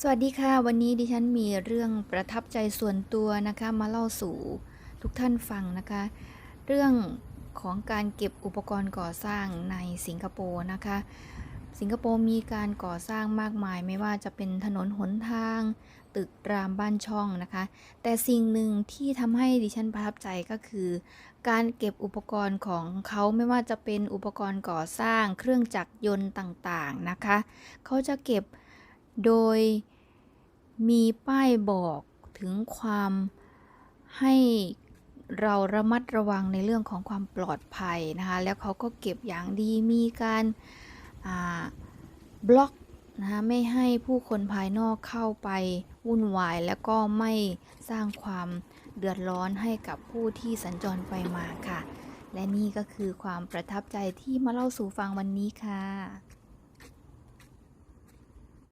สวัสดีค่ะ วันนี้ดิฉันมีเรื่องประทับใจส่วนตัวนะคะมาเล่าสู่ทุกท่านฟังนะคะ เรื่องของการเก็บอุปกรณ์ก่อสร้างในสิงคโปร์นะคะ สิงคโปร์มีการก่อสร้างมากมาย ไม่ว่าจะเป็นถนนหนทาง ตึกรามบ้านช่องนะคะ แต่สิ่งหนึ่งที่ทำให้ดิฉันประทับใจก็คือ การเก็บอุปกรณ์ของเขาไม่ว่าจะเป็นอุปกรณ์ก่อสร้างเครื่องจักรยนต์ต่างๆนะคะ เขาจะเก็บ โดยมีป้ายบอกถึงความให้เราระมัดระวังในเรื่องของความปลอดภัยนะคะ แล้วเขาก็เก็บอย่างดี มีการบล็อกนะคะไม่ให้ผู้คนภายนอกเข้าไปวุ่นวาย แล้วก็ไม่สร้างความเดือดร้อนให้กับผู้ที่สัญจรไปมาค่ะ และนี่ก็คือความประทับใจที่มาเล่าสู่ฟังวันนี้ค่ะ